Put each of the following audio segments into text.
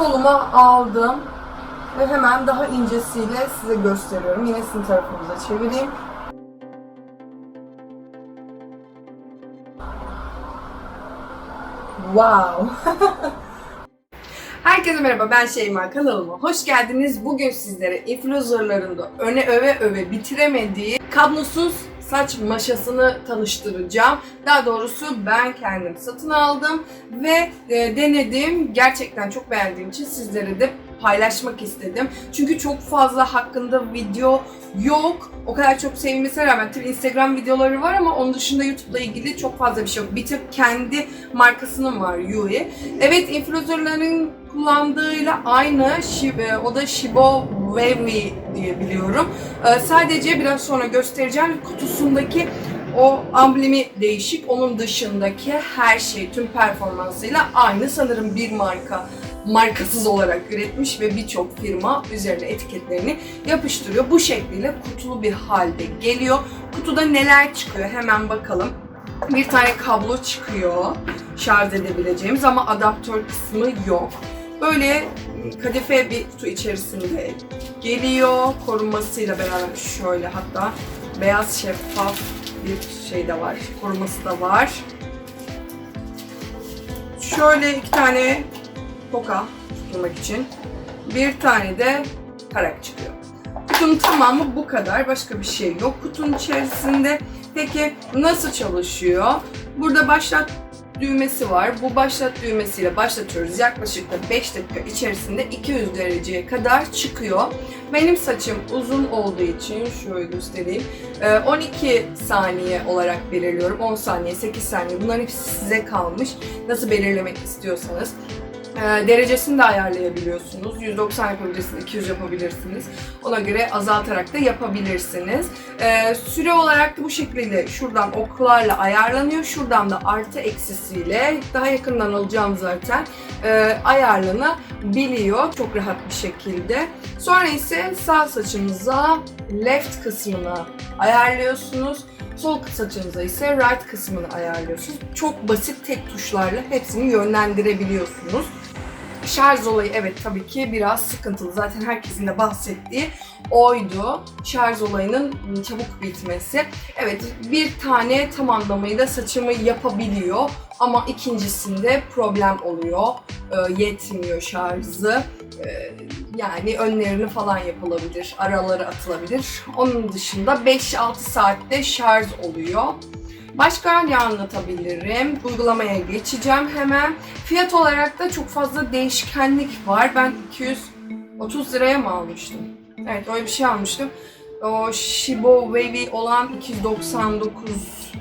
soluma aldım ve hemen daha incesiyle size gösteriyorum. Yine sizin tarafınıza çevireyim. Wow! Herkese merhaba ben Şeyma kanalıma hoş geldiniz. Bugün sizlere influencerların öne öve öve bitiremediği kablosuz saç maşasını tanıştıracağım. Daha doğrusu ben kendim satın aldım ve e, denedim. Gerçekten çok beğendiğim için sizlere de paylaşmak istedim. Çünkü çok fazla hakkında video yok. O kadar çok sevilmesine rağmen tabii Instagram videoları var ama onun dışında YouTube'la ilgili çok fazla bir şey yok. Bir tek kendi markasının var Yui. Evet influencerların kullandığıyla aynı. E, O da Shibo Wavy diye biliyorum. Ee, Sadece biraz sonra göstereceğim kutusundaki o amblemi değişik. Onun dışındaki her şey tüm performansıyla aynı. Sanırım bir marka markasız olarak üretmiş ve birçok firma üzerine etiketlerini yapıştırıyor. Bu şekliyle kutulu bir halde geliyor. Kutuda neler çıkıyor hemen bakalım. Bir tane kablo çıkıyor şarj edebileceğimiz ama adaptör kısmı yok. Böyle kadife bir kutu içerisinde geliyor. Korunmasıyla beraber şöyle hatta beyaz şeffaf bir şey de var. Koruması da var. Şöyle iki tane toka tutmak için. Bir tane de tarak çıkıyor. Kutunun tamamı bu kadar. Başka bir şey yok kutunun içerisinde. Peki nasıl çalışıyor? Burada başlat düğmesi var. Bu başlat düğmesiyle başlatıyoruz. Yaklaşık da 5 dakika içerisinde 200 dereceye kadar çıkıyor. Benim saçım uzun olduğu için şöyle göstereyim. Ee, 12 saniye olarak belirliyorum. 10 saniye, 8 saniye. Bunların hepsi size kalmış. Nasıl belirlemek istiyorsanız. Ee, derecesini de ayarlayabiliyorsunuz. 190 yapabilirsiniz, 200 yapabilirsiniz. Ona göre azaltarak da yapabilirsiniz. Ee, süre olarak da bu şekilde şuradan oklarla ayarlanıyor. Şuradan da artı eksisiyle daha yakından alacağım zaten e, ayarlanabiliyor çok rahat bir şekilde. Sonra ise sağ saçımıza left kısmını ayarlıyorsunuz. Sol saçınıza ise right kısmını ayarlıyorsunuz. Çok basit tek tuşlarla hepsini yönlendirebiliyorsunuz. Şarj olayı evet tabii ki biraz sıkıntılı. Zaten herkesin de bahsettiği oydu. Şarj olayının çabuk bitmesi. Evet bir tane tam anlamıyla saçımı yapabiliyor ama ikincisinde problem oluyor. Ee, yetmiyor şarjı. Ee, yani önlerini falan yapılabilir, araları atılabilir. Onun dışında 5-6 saatte şarj oluyor. Başka ne anlatabilirim? Uygulamaya geçeceğim hemen. Fiyat olarak da çok fazla değişkenlik var. Ben 230 liraya mı almıştım? Evet öyle bir şey almıştım. O Shibo Wavy olan 299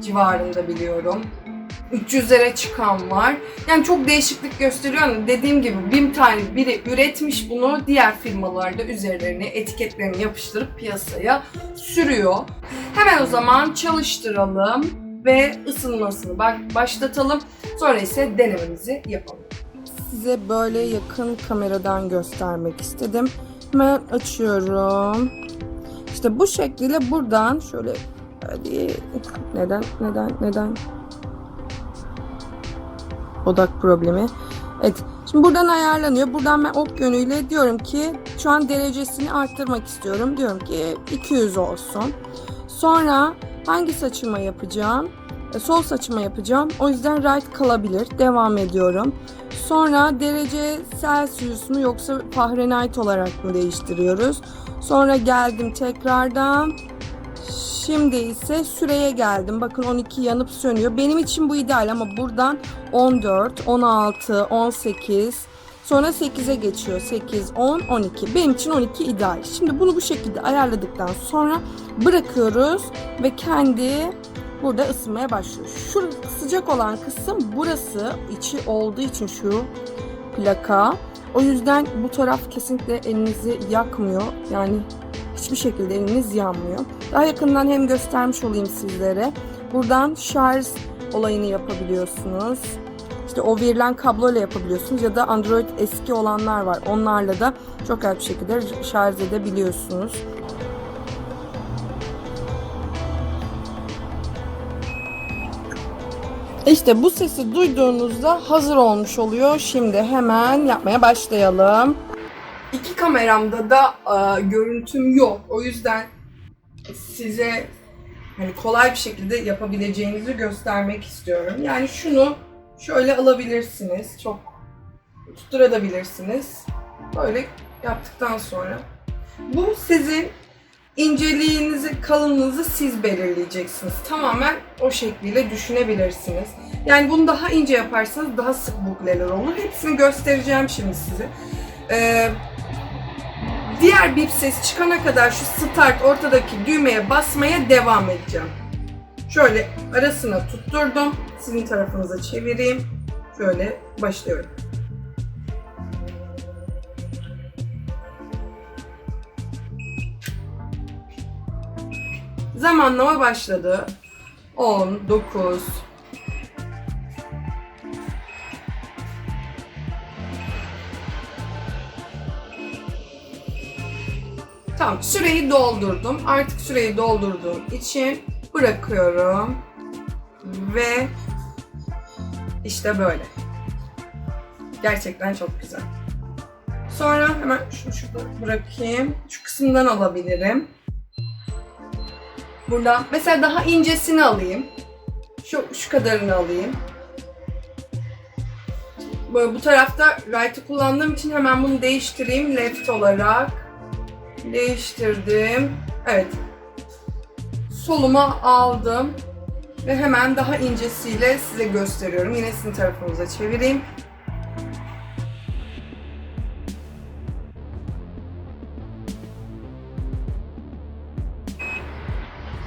civarında biliyorum. 300'lere çıkan var. Yani çok değişiklik gösteriyor ama dediğim gibi bir tane biri üretmiş bunu diğer firmalarda üzerlerine etiketlerini yapıştırıp piyasaya sürüyor. Hemen o zaman çalıştıralım ve ısınmasını ba- başlatalım. Sonra ise denememizi yapalım. Size böyle yakın kameradan göstermek istedim. Hemen açıyorum. İşte bu şekilde buradan şöyle hadi neden neden neden odak problemi. Evet. Şimdi buradan ayarlanıyor. Buradan ben ok yönüyle diyorum ki şu an derecesini arttırmak istiyorum. Diyorum ki 200 olsun. Sonra hangi saçıma yapacağım? E, sol saçıma yapacağım. O yüzden right kalabilir. Devam ediyorum. Sonra derece Celsius mu yoksa Fahrenheit olarak mı değiştiriyoruz? Sonra geldim tekrardan. Şimdi ise süreye geldim. Bakın 12 yanıp sönüyor. Benim için bu ideal ama buradan 14, 16, 18, sonra 8'e geçiyor. 8, 10, 12. Benim için 12 ideal. Şimdi bunu bu şekilde ayarladıktan sonra bırakıyoruz ve kendi burada ısınmaya başlıyor. Şu sıcak olan kısım burası içi olduğu için şu plaka. O yüzden bu taraf kesinlikle elinizi yakmıyor. Yani hiçbir şekilde eliniz yanmıyor. Daha yakından hem göstermiş olayım sizlere. Buradan şarj olayını yapabiliyorsunuz. İşte o verilen kabloyla yapabiliyorsunuz ya da Android eski olanlar var. Onlarla da çok rahat bir şekilde şarj edebiliyorsunuz. İşte bu sesi duyduğunuzda hazır olmuş oluyor. Şimdi hemen yapmaya başlayalım. İki kameramda da e, görüntüm yok. O yüzden size hani kolay bir şekilde yapabileceğinizi göstermek istiyorum. Yani şunu şöyle alabilirsiniz. Çok tutturabilirsiniz. Böyle yaptıktan sonra bu sizin inceliğinizi, kalınlığınızı siz belirleyeceksiniz. Tamamen o şekliyle düşünebilirsiniz. Yani bunu daha ince yaparsanız daha sık bukleler olur. Hepsini göstereceğim şimdi size. Ee, diğer bip ses çıkana kadar şu start ortadaki düğmeye basmaya devam edeceğim. Şöyle arasına tutturdum. Sizin tarafınıza çevireyim. Şöyle başlıyorum. Zamanlama başladı. 10, 9, Tamam, süreyi doldurdum. Artık süreyi doldurduğum için bırakıyorum. Ve işte böyle. Gerçekten çok güzel. Sonra hemen şunu şurada bırakayım. Şu kısımdan alabilirim. Buradan mesela daha incesini alayım. Şu, şu kadarını alayım. Böyle bu tarafta right'ı kullandığım için hemen bunu değiştireyim left olarak. Değiştirdim. Evet. Soluma aldım. Ve hemen daha incesiyle size gösteriyorum. Yine sizin tarafınıza çevireyim.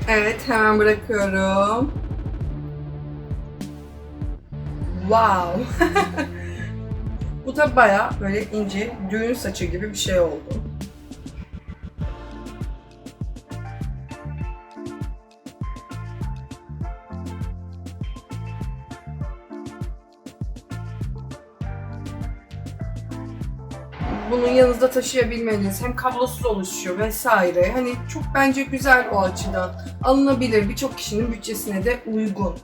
Evet, hemen bırakıyorum. Wow. Bu da baya böyle ince düğün saçı gibi bir şey oldu. Bunun yanınızda taşıyabilmeniz hem kablosuz oluşuyor vesaire. Hani çok bence güzel o açıdan. Alınabilir. Birçok kişinin bütçesine de uygun.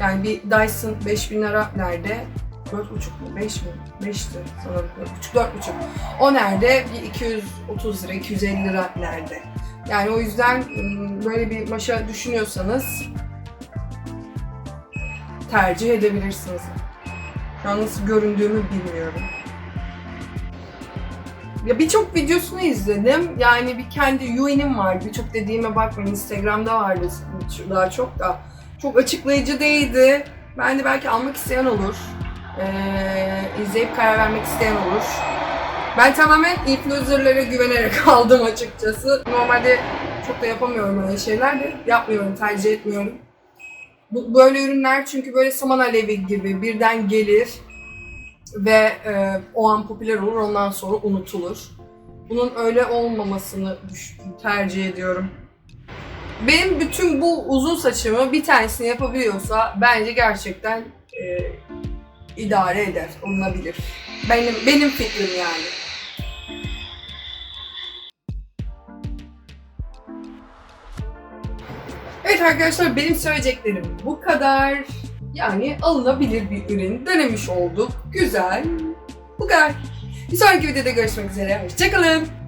Yani bir Dyson 5000 lira nerede? 4,5 mu? 5 mi? 5'ti sanırım. 4,5, 4,5. O nerede? Bir 230 lira, 250 lira nerede? Yani o yüzden böyle bir maşa düşünüyorsanız tercih edebilirsiniz. Şu an nasıl göründüğümü bilmiyorum. Ya birçok videosunu izledim. Yani bir kendi Yui'nin var. Birçok dediğime bakmayın. Instagram'da vardı daha çok da. Çok açıklayıcı değildi. Ben de belki almak isteyen olur. Ee, izleyip karar vermek isteyen olur. Ben tamamen influencerlara güvenerek aldım açıkçası. Normalde çok da yapamıyorum öyle şeyler de. Yapmıyorum, tercih etmiyorum. Bu, böyle ürünler çünkü böyle saman alevi gibi birden gelir ve e, o an popüler olur ondan sonra unutulur. Bunun öyle olmamasını tercih ediyorum. Benim bütün bu uzun saçımı bir tanesini yapabiliyorsa bence gerçekten e, idare eder, olunabilir. Benim benim fikrim yani. Evet arkadaşlar benim söyleyeceklerim bu kadar. Yani alınabilir bir ürün. Denemiş olduk. Güzel. Bu kadar. Bir sonraki videoda görüşmek üzere. Hoşçakalın.